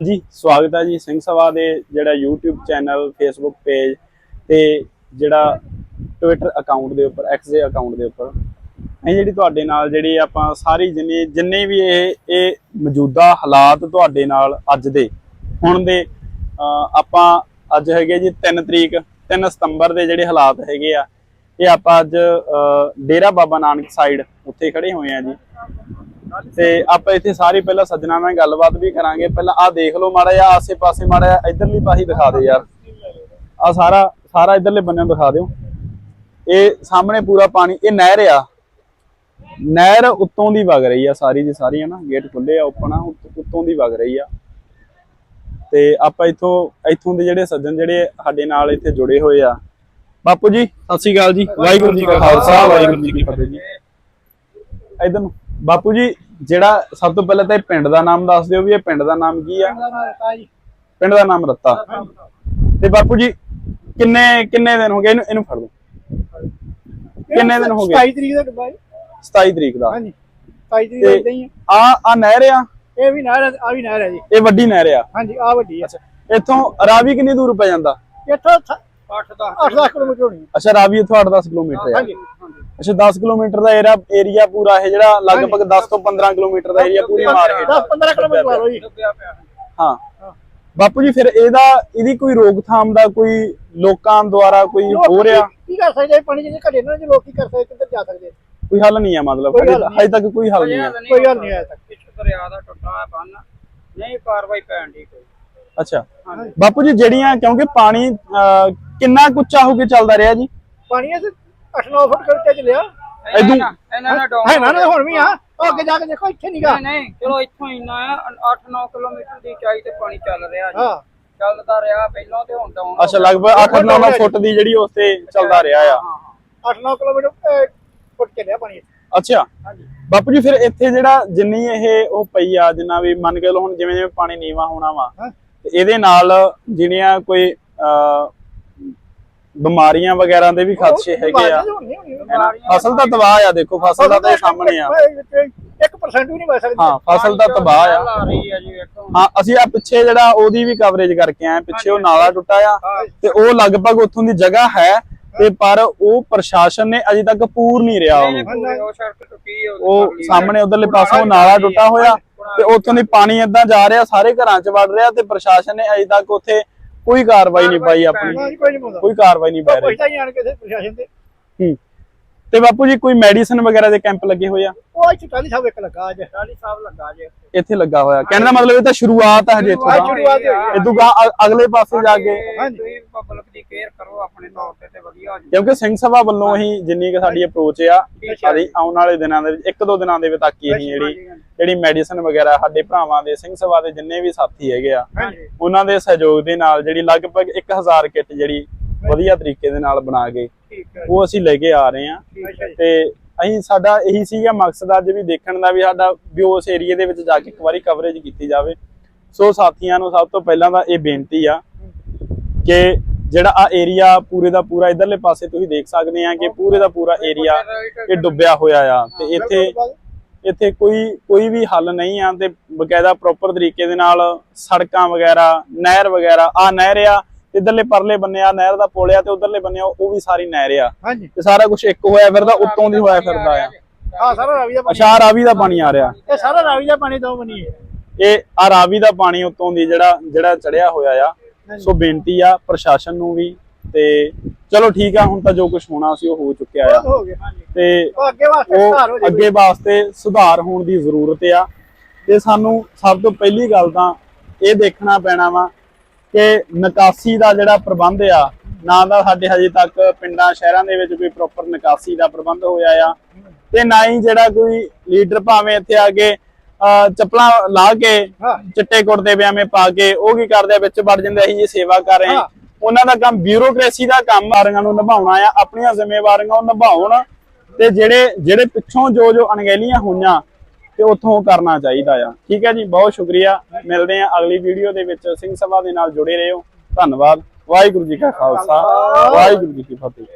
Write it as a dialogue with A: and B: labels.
A: ਜੀ, ਸਵਾਗਤ ਹੈ ਜੀ ਸਿੰਘ ਸਭਾ ਦੇ ਜਿਹੜਾ YouTube ਚੈਨਲ, Facebook ਪੇਜ ਤੇ ਜਿਹੜਾ Twitter ਅਕਾਊਂਟ ਦੇ ਉੱਪਰ, X ਦੇ ਅਕਾਊਂਟ ਦੇ ਉੱਪਰ। ਇਹ ਜਿਹੜੀ ਤੁਹਾਡੇ ਨਾਲ ਜਿਹੜੀ ਆਪਾਂ ਸਾਰੀ ਜਿੰਨੇ ਜਿੰਨੇ ਵੀ ਇਹ ਇਹ ਮੌਜੂਦਾ ਹਾਲਾਤ ਤੁਹਾਡੇ ਨਾਲ ਅੱਜ ਦੇ, ਹੁਣ ਦੇ ਆਪਾਂ ਅੱਜ ਹੈਗੇ ਜੀ 3 ਤਰੀਕ 3 ਸਤੰਬਰ ਦੇ ਜਿਹੜੇ ਹਾਲਾਤ ਹੈਗੇ ਆ, ਇਹ ਆਪਾਂ ਅੱਜ ਡੇਰਾ ਬਾਬਾ ਨਾਨਕ ਸਾਈਡ ਉੱਥੇ ਖੜੇ ਹੋਏ ਆ ਜੀ। ਤੇ ਆਪਾਂ ਇੱਥੇ ਸਾਰੀ ਪਹਿਲਾਂ ਸੱਜਣਾ ਨਾਲ ਗੱਲਬਾਤ ਵੀ ਕਰਾਂਗੇ। ਪਹਿਲਾਂ ਆਹ ਦੇਖ ਲਓ ਮਾੜਾ ਜਿਹਾ ਆਸੇ-ਪਾਸੇ ਮਾੜਾ ਜਿਹਾ ਇਧਰਲੀ ਪਾਸੇ ਦਿਖਾ ਦੇ ਯਾਰ। ਆ ਸਾਰਾ ਸਾਰਾ ਇਧਰਲੇ ਬੰਨੇ ਨੂੰ ਦਿਖਾ ਦਿਓ। ਇਹ ਸਾਹਮਣੇ ਪੂਰਾ ਪਾਣੀ ਇਹ ਨਹਿਰ ਆ। ਨਹਿਰ ਉੱਤੋਂ ਦੀ ਵਗ ਰਹੀ ਆ ਸਾਰੀ ਦੀ ਸਾਰੀ ਹੈ ਨਾ ਗੇਟ ਖੁੱਲੇ ਆ ਓਪਨ ਆ ਉੱਤ- ਉੱਤੋਂ ਦੀ ਵਗ ਰਹੀ ਆ। ਤੇ ਆਪਾਂ ਇੱਥੋਂ ਇੱਥੋਂ ਦੇ ਜਿਹੜੇ ਸੱਜਣ ਜਿਹੜੇ ਸਾਡੇ ਨਾਲ ਇੱਥੇ ਜੁੜੇ ਹੋਏ ਆ। ਬਾਪੂ ਜੀ ਸਤਿ ਸ਼੍ਰੀ ਅਕਾਲ ਜੀ। ਵਾਹਿਗੁਰੂ ਜੀ ਕਾ ਖਾਲਸਾ ਵਾਹਿਗੁਰੂ ਜੀ ਕੀ ਫਤਿਹ ਜੀ। ਇਧਰ ਨੂੰ। ਬਾਪੂ ਜੀ ਜਿਹੜਾ ਸਭ ਤੋਂ ਪਹਿਲਾਂ ਤਾਂ ਇਹ ਪਿੰਡ ਦਾ ਨਾਮ ਦੱਸ ਦਿਓ ਵੀ ਇਹ ਪਿੰਡ ਦਾ ਨਾਮ ਕੀ ਆ? ਪਿੰਡ ਦਾ ਨਾਮ ਰੱਤਾ ਤੇ ਬਾਪੂ ਜੀ ਕਿੰਨੇ ਕਿੰਨੇ ਦਿਨ ਹੋ ਗਏ? ਇਹਨੂੰ ਇਹਨੂੰ ਫੜ ਲਓ। ਕਿੰਨੇ ਦਿਨ ਹੋ ਗਏ?
B: 27 ਤਰੀਕ ਦਾ ਡੱਬਾ ਹੈ
A: 27 ਤਰੀਕ ਦਾ।
B: ਹਾਂਜੀ। 27 ਤਰੀਕ ਦਾ
A: ਤੇ
B: ਇਦਾਂ ਹੀ
A: ਆ। ਆ ਨਹਿਰ ਆ?
B: ਇਹ ਵੀ ਨਹਿਰ ਆ ਵੀ ਨਹਿਰ ਹੈ ਜੀ।
A: ਇਹ ਵੱਡੀ ਨਹਿਰ ਆ?
B: ਹਾਂਜੀ ਆ ਵੱਡੀ ਆ।
A: ਇੱਥੋਂ ਰਾਵੀ ਕਿੰਨੀ ਦੂਰ ਪੈ ਜਾਂਦਾ?
B: ਇੱਥੋਂ 8 10 8-10 ਕਿਲੋਮੀਟਰ ਹੋਣੀ
A: ਅੱਛਾ ਰਾਵੀ ਇੱਥੋਂ 8-10 ਕਿਲੋਮੀਟਰ ਆ।
B: ਹਾਂਜੀ।
A: ਅੱਛਾ 10 ਕਿਲੋਮੀਟਰ ਦਾ ਏਰੀਆ ਏਰੀਆ ਪੂਰਾ ਇਹ ਜਿਹੜਾ ਲਗਭਗ 10 ਤੋਂ 15 ਕਿਲੋਮੀਟਰ ਦਾ ਏਰੀਆ ਪੂਰੀ ਮਾਰ ਹੇਠ
B: 10 15 ਕਿਲੋਮੀਟਰ ਲਾ ਲਓ ਜੀ।
A: ਹਾਂ। ਬਾਪੂ ਜੀ ਫਿਰ ਇਹਦਾ ਇਹਦੀ ਕੋਈ ਰੋਕਥਾਮ ਦਾ ਕੋਈ ਲੋਕਾਂ ਦੁਆਰਾ ਕੋਈ ਹੋ ਰਿਹਾ?
B: ਕੀ ਕਰ ਸਕਦੇ ਪਾਣੀ ਜਿਹਨੇ ਘੜੇ ਨਾ ਜੇ ਲੋਕ ਕੀ ਕਰ ਸਕਦੇ ਕਿੱਧਰ ਜਾ ਸਕਦੇ
A: ਕੋਈ ਹੱਲ ਨਹੀਂ ਆ ਮਤਲਬ। ਹਜੇ ਤੱਕ ਕੋਈ ਹੱਲ ਨਹੀਂ ਆ।
B: ਕੋਈ ਹੱਲ ਨਹੀਂ ਆਇਆ ਤੱਕ।
C: ਪਿੱਛੇ ਦਰਿਆ ਦਾ ਟੁੱਟਾ ਬੰਨ। ਨਹੀਂ ਕਾਰਵਾਈ ਪੈਣ ਦੀ ਕੋਈ।
A: ਅੱਛਾ। ਬਾਪੂ ਜੀ ਜਿਹੜੀਆਂ ਕਿਉਂਕਿ ਪਾਣੀ ਕਿੰਨਾ ਕੁ ਉੱਚਾ ਹੋ ਕੇ ਚੱਲਦਾ ਰਿਹਾ ਜੀ?
B: ਪਾਣੀ ਇਹ 8-9 ਫੁੱਟ ਕਰਕੇ ਚੱਲਿਆ
A: ਇਦੋਂ-
C: ਇਹਨਾਂ ਦਾ ਡਾਊਨ
B: ਹੈ? ਨਾ ਹੁਣ ਵੀ ਆ। ਉਹ ਅੱਗੇ ਜਾ ਕੇ ਦੇਖੋ ਇੱਥੇ ਨਹੀਂਗਾ
C: ਨਹੀਂ ਨਹੀਂ ਚਲੋ ਇੱਥੋਂ ਇੰਨਾ ਆ 8-9 ਕਿਲੋਮੀਟਰ ਦੀ ਚਾਈ ਤੇ ਪਾਣੀ ਚੱਲ ਰਿਹਾ ਜੀ।
B: ਹਾਂ।
C: ਚੱਲਦਾ ਰਿਹਾ ਪਹਿਲਾਂ ਤੇ ਹੁਣ ਡਾਊਨ
A: ਅੱਛਾ ਲਗਭਗ 8-9 ਫੁੱਟ ਦੀ ਜਿਹੜੀ ਉਸ ਤੇ ਚੱਲਦਾ ਰਿਹਾ ਆ।
B: 8-9 ਕਿਲੋਮੀਟਰ ਅਹ, ਫੁੱਟ ਚੱਲਿਆ ਪਾਣੀ
A: ਅੱਛਾ। ਬਾਪੂ ਜੀ ਫਿਰ ਇੱਥੇ ਜਿਹੜਾ ਜਿੰਨੀ ਇਹ ਉਹ ਪਈ ਆ ਜਿੰਨਾ ਵੀ ਮੰਨ ਕੇ ਲਓ ਹੁਣ ਜਿਵੇਂ ਜਿਵੇਂ ਪਾਣੀ ਨੀਵਾ ਹੋਣਾ ਵਾ। ਤੇ ਇਹਦੇ ਨਾਲ ਜਿਹੜੀਆਂ ਕੋਈ ਬਿਮਾਰੀਆਂ ਵਗੈਰਾ ਦੇ ਵੀ ਖਦਸ਼ੇ ਹੈਗੇ ਆ। ਹੈਨਾ? ਫਸਲ ਦਾ ਤਬਾਹ ਆ ਦੇਖੋ ਫਸਲ ਦਾ ਤਾਂ ਸਾਹਮਣੇ ਆ।
B: 1% ਵੀ ਨਹੀਂ ਬਚ ਸਕਦੀ।
A: ਹਾਂ ਫਸਲ ਦਾ ਤਬਾਹ ਆ। ਹਾਂ ਅਸੀਂ ਆ ਪਿੱਛੇ ਜਿਹੜਾ ਉਹਦੀ ਵੀ ਕਵਰੇਜ ਕਰਕੇ ਆਏ ਪਿੱਛੇ ਉਹ ਨਾਲਾ ਟੁੱਟਾ ਆ ਤੇ ਉਹ ਲਗਭਗ ਉੱਥੋਂ ਦੀ ਜਗ੍ਹਾ ਹੈ ਤੇ ਪਰ ਉਹ ਪ੍ਰਸ਼ਾਸਨ ਨੇ ਅਜੇ ਤੱਕ ਪੂਰ ਨਹੀਂ ਰਿਹਾ ਉਹਨੂੰ।
C: ਉਹ
A: ਸਾਹਮਣੇ ਉਧਰਲੇ ਪਾਸੋਂ ਨਾਲਾ ਟੁੱਟਾ ਹੋਇਆ ਤੇ ਉੱਥੋਂ ਦੀ ਪਾਣੀ ਏਦਾਂ ਜਾ ਰਿਹਾ ਸਾਰੇ ਘਰਾਂ 'ਚ ਵੜ ਰਿਹਾ ਤੇ ਪ੍ਰਸ਼ਾਸਨ ਨੇ ਅਜੇ ਤੱਕ ਉੱਥੇ ਕੋਈ ਕਾਰਵਾਈ ਨਹੀਂ ਪਾਈ ਆਪਣੀ।
B: ਕੋਈ
A: ਕਾਰਵਾਈ ਨਹੀਂ ਪੈ ਰਹੀ।
B: ਪੁੱਛਦਾ ਹੀ ਆਣ ਕਿਸੇ ਪ੍ਰਸ਼ਾਸਨ ਤੇ।
A: ਹੂੰ। ਤੇ ਬਾਪੂ ਜੀ ਕੋਈ ਮੈਡੀਸਨ ਵਗੈਰਾ ਦੇ ਕੈਂਪ ਲੱਗੇ ਹੋਏ ਆ?
B: ਉਹ ਇੱਥੇ ਟਾਲੀ ਸਾਹਿਬ ਇੱਕ ਲੱਗਾ ਅੱਜ
C: ਟਾਲੀ ਸਾਹਿਬ ਲੱਗਾ ਜੇ।
A: ਇੱਥੇ ਲੱਗਾ ਹੋਇਆ। ਕਹਿਣ ਦਾ ਮਤਲਬ ਇਹ ਤਾਂ ਸ਼ੁਰੂਆਤ ਹੈ ਹਜੇ ਇੱਥੋਂ
B: ਅੱਜ।
A: ਇਦੋਂ ਗਾ ਅਗਲੇ ਪਾਸੇ ਜਾ ਕੇ।
C: ਹਾਂਜੀ। ਤੁਸੀਂ ਪਬਲਿਕ ਦੀ ਕੇਅਰ ਕਰੋ ਆਪਣੇ ਤੌਰ ਤੇ ਤੇ ਵਧੀਆ ਹੋ ਜੀ
A: ਕਿਉਂਕਿ ਸਿੰਘ ਸਭਾ ਵੱਲੋਂ ਅਸੀਂ ਜਿੰਨੀ ਕਿ ਸਾਡੀ ਅਪਰੋਚ ਆ ਸਾਡੀ ਆਉਣ ਵਾਲੇ ਦਿਨਾਂ ਦੇ ਵਿੱਚ ਇੱਕ ਦੋ ਦਿਨਾਂ ਦੇ ਵਿੱਚ ਤੱਕ ਹੀ ਅਸੀਂ ਜਿਹੜੀ ਜਿਹੜੀ ਮੈਡੀਸਨ ਵਗੈਰਾ ਸਾਡੇ ਭਰਾਵਾਂ ਦੇ ਸਿੰਘ ਸਭਾ ਦੇ ਜਿੰਨੇ ਵੀ ਸਾਥੀ ਹੈਗੇ ਆ ਉਹਨਾਂ ਦੇ ਸਹਿਯੋਗ ਦੇ ਨਾਲ ਜਿਹੜੀ ਲਗਭਗ 1000 ਕਿੱਟ ਜਿਹੜੀ ਵਧੀਆ ਤਰੀਕੇ ਦੇ ਨਾਲ ਬਣਾ ਕੇ ਉਹ ਅਸੀਂ ਲੈ ਕੇ ਆ ਰਹੇ
B: ਜੀ।
A: ਤੇ ਅਸੀਂ ਸਾਡਾ ਇਹੀ ਸੀਗਾ ਮਕਸਦ ਅੱਜ ਵੀ ਦੇਖਣ ਦਾ ਵੀ ਸਾਡਾ ਵੀ ਉਸ ਏਰੀਏ ਦੇ ਵਿੱਚ ਜਾ ਕੇ ਇੱਕ ਵਾਰੀ ਕਵਰੇਜ ਕੀਤੀ ਜਾਵੇ। ਸੋ ਸਾਥੀਆਂ ਨੂੰ ਸਭ ਤੋਂ ਪਹਿਲਾਂ ਤਾਂ ਇਹ ਬੇਨਤੀ ਆ ਕਿ ਜਿਹੜਾ ਆ ਏਰੀਆ ਪੂਰੇ ਦਾ ਪੂਰਾ ਇਧਰਲੇ ਪਾਸੇ ਤੁਸੀਂ ਦੇਖ ਸਕਦੇ ਆ ਕਿ ਪੂਰੇ ਦਾ ਪੂਰਾ ਏਰੀਆ ਇਹ ਡੁੱਬਿਆ ਹੋਇਆ ਆ। ਤੇ ਇੱਥੇ ਇੱਥੇ ਕੋਈ ਕੋਈ ਵੀ ਹੱਲ ਨਹੀਂ ਆ ਤੇ ਬਕਾਇਦਾ ਪ੍ਰੋਪਰ ਤਰੀਕੇ ਦੇ ਨਾਲ ਸੜਕਾਂ ਵਗੈਰਾ ਨਹਿਰ ਵਗੈਰਾ ਆ ਨਹਿਰ ਆ ਇਧਰਲੇ ਪਰਲੇ ਬੰਨੇ ਆ ਨਹਿਰ ਦਾ ਪੁਲ ਆ ਤੇ ਉਧਰਲੇ ਬੰਨੇ ਆ ਉਹ ਵੀ ਸਾਰੀ ਨਹਿਰ ਆ। ਤੇ ਸਾਰਾ ਕੁਝ ਇੱਕ ਹੋਇਆ ਫਿਰਦਾ ਉੱਤੋਂ ਦੀ ਹੋਇਆ ਫਿਰਦਾ ਆ।
B: ਆ ਸਾਰਾ ਰਾਵੀ ਦਾ ਪਾਣੀ।
A: ਅਸ਼ਾਰ ਰਾਵੀ ਦਾ ਪਾਣੀ ਆ ਰਿਹਾ।
B: ਇਹ ਸਾਰਾ ਰਾਵੀ ਦਾ ਪਾਣੀ ਦੋ ਬਣੀ ਹੈ
A: ਇਹ ਆ ਰਾਵੀ ਦਾ ਪਾਣੀ ਉੱਤੋਂ ਦੀ ਜਿਹੜਾ ਜਿਹੜਾ ਚੜਿਆ ਹੋਇਆ ਆ। ਸੋ ਬੇਨਤੀ ਆ ਪ੍ਰਸ਼ਾਸਨ ਨੂੰ ਵੀ ਤੇ ਚਲੋ ਠੀਕ ਆ ਹੁਣ ਤਾਂ ਜੋ ਕੁਝ ਹੋਣਾ ਸੀ ਉਹ ਹੋ ਚੁੱਕਿਆ ਆ। ਤੇ
B: ਅੱਗੇ ਵਾਸਤੇ ਸੁਧਾਰ ਹੋ ਜਾਵੇ
A: ਅੱਗੇ ਵਾਸਤੇ ਸੁਧਾਰ ਹੋਣ ਦੀ ਜ਼ਰੂਰਤ ਆ। ਤੇ ਸਾਨੂੰ ਸਭ ਤੋਂ ਪਹਿਲੀ ਗੱਲ ਤਾਂ ਇਹ ਦੇਖਣਾ ਪੈਣਾ ਵਾ ਕਿ ਨਿਕਾਸੀ ਦਾ ਜਿਹੜਾ ਪ੍ਰਬੰਧ ਆ ਨਾ ਦਾ ਸਾਡੇ ਹਜੇ ਤੱਕ ਪਿੰਡਾਂ ਸ਼ਹਿਰਾਂ ਦੇ ਵਿੱਚ ਕੋਈ ਪ੍ਰੋਪਰ ਨਿਕਾਸੀ ਦਾ ਪ੍ਰਬੰਧ ਹੋਇਆ ਆ। ਤੇ ਨਾ ਹੀ ਜਿਹੜਾ ਕੋਈ ਲੀਡਰ ਭਾਵੇਂ ਇੱਥੇ ਆ ਕੇ ਚੱਪਲਾਂ ਲਾ ਕੇ ਚਿੱਟੇ ਕੁੜਤੇ ਪਜਾਮੇ ਪਾ ਕੇ ਉਹ ਕੀ ਕਰਦੇ ਆ ਵਿੱਚ ਵੜ ਜਾਂਦੇ ਅਸੀਂ ਜੀ ਸੇਵਾ ਕਰ ਰਹੇ
B: ਹਾਂ।
A: ਉਹਨਾਂ ਦਾ ਕੰਮ ਬਿਊਰੋਕ੍ਰੇਸੀ ਦਾ ਕੰਮ ਆਰੀਆਂ ਨੂੰ ਨਿਭਾਉਣਾ ਆ ਆਪਣੀਆਂ ਜ਼ਿੰਮੇਵਾਰੀਆਂ ਉਹ ਨਿਭਾਉਣ ਤੇ ਜਿਹੜੇ ਜਿਹੜੇ ਪਿੱਛੋਂ ਜੋ ਜੋ ਅਣਗਹਿਲੀਆਂ ਹੋਈਆਂ ਤੇ ਉੱਥੋਂ ਕਰਨਾ ਚਾਹੀਦਾ ਆ। ਠੀਕ ਹੈ ਜੀ ਬਹੁਤ ਸ਼ੁਕਰੀਆ। ਮਿਲਦੇ ਆ ਅਗਲੀ ਵੀਡੀਓ ਦੇ ਵਿੱਚ। ਸਿੰਘ ਸਭਾ ਦੇ ਨਾਲ ਜੁੜੇ ਰਹੋ। ਧੰਨਵਾਦ। ਵਾਹਿਗੁਰੂ ਜੀ ਕਾ ਖਾਲਸਾ। ਵਾਹਿਗੁਰੂ ਜੀ ਕੀ ਫਤਿਹ।